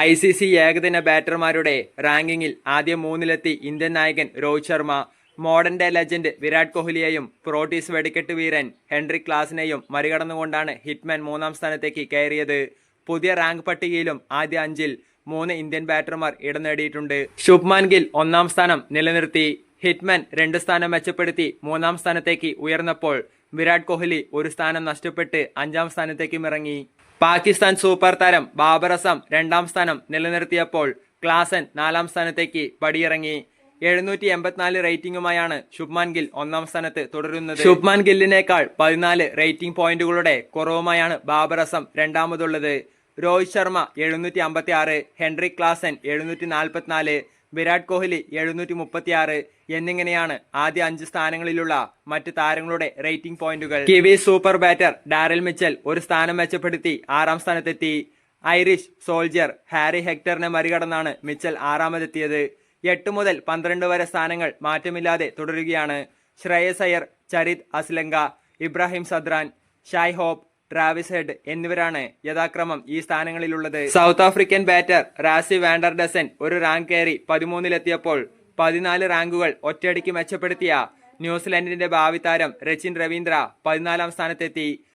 I C C ഏകദിന ബാറ്റർമാരുടെ റാങ്കിങ്ങിൽ ആദ്യം മൂന്നിലെത്തി ഇന്ത്യൻ നായകൻ Rohit Sharma modern day legend Virat കോഹ്ലിയെയും Proteas വെടിക്കെട്ട് വീരൻ ഹെൻറി ക്ലാസിനെയും മറികടന്നുകൊണ്ടാണ് ഹിറ്റ്മാൻ മൂന്നാം സ്ഥാനത്തേക്ക് കയറിയത്. പുതിയ റാങ്ക് പട്ടികയിലും ആദ്യ അഞ്ചിൽ മൂന്ന് ഇന്ത്യൻ ബാറ്റർമാർ ഇടം നേടിയിട്ടുണ്ട്. ശുഭ്മാൻ ഗിൽ ഒന്നാം സ്ഥാനം നിലനിർത്തി. ഹിറ്റ്മാൻ രണ്ട് സ്ഥാനം മെച്ചപ്പെടുത്തി മൂന്നാം സ്ഥാനത്തേക്ക് ഉയർന്നപ്പോൾ വിരാട് കോഹ്ലി ഒരു സ്ഥാനം നഷ്ടപ്പെട്ട് അഞ്ചാം സ്ഥാനത്തേക്കും ഇറങ്ങി. പാകിസ്ഥാൻ സൂപ്പർ താരം ബാബർ അസം രണ്ടാം സ്ഥാനം നിലനിർത്തിയപ്പോൾ ക്ലാസൻ നാലാം സ്ഥാനത്തേക്ക് പടിയിറങ്ങി. എഴുന്നൂറ്റി എൺപത്തിനാല് റേറ്റിംഗുമായാണ് ശുഭ്മാൻ ഗിൽ ഒന്നാം സ്ഥാനത്ത് തുടരുന്നത്. ശുഭ്മാൻ ഗില്ലിനേക്കാൾ പതിനാല് റേറ്റിംഗ് പോയിന്റുകളുടെ കുറവുമായാണ് ബാബറസം രണ്ടാമതുള്ളത്. രോഹിത് ശർമ്മ എഴുന്നൂറ്റി അമ്പത്തി ആറ് ഹെൻറി ക്ലാസൻ എഴുന്നൂറ്റി നാൽപ്പത്തിനാല് വിരാട് കോഹ്ലി എഴുന്നൂറ്റി മുപ്പത്തിയാറ് എന്നിങ്ങനെയാണ് ആദ്യ അഞ്ച് സ്ഥാനങ്ങളിലുള്ള മറ്റ് താരങ്ങളുടെ റേറ്റിംഗ് പോയിന്റുകൾ. Kiwi super batter Daryl Mitchell ഒരു സ്ഥാനം മെച്ചപ്പെടുത്തി ആറാം സ്ഥാനത്തെത്തി. ഐറിഷ് സോൾജർ ഹാരി ഹെക്ടറിനെ മറികടന്നാണ് മിച്ചൽ ആറാമതെത്തിയത്. എട്ട് മുതൽ പന്ത്രണ്ട് വരെ സ്ഥാനങ്ങൾ മാറ്റമില്ലാതെ തുടരുകയാണ്. Shreyas Charith Asalanka Ibrahim Zadran Shai Hope Travis Head എന്നിവരാണ് യഥാക്രമം ഈ സ്ഥാനങ്ങളിലുള്ളത്. South African batter Rassie van der Dussen ഒരു റാങ്ക് കയറി പതിമൂന്നിലെത്തിയപ്പോൾ പതിനാല് റാങ്കുകൾ ഒറ്റയടിക്ക് മെച്ചപ്പെടുത്തിയ ന്യൂസിലൻഡിന്റെ ഭാവി താരം രച്ചിൻ രവീന്ദ്ര പതിനാലാം സ്ഥാനത്തെത്തി.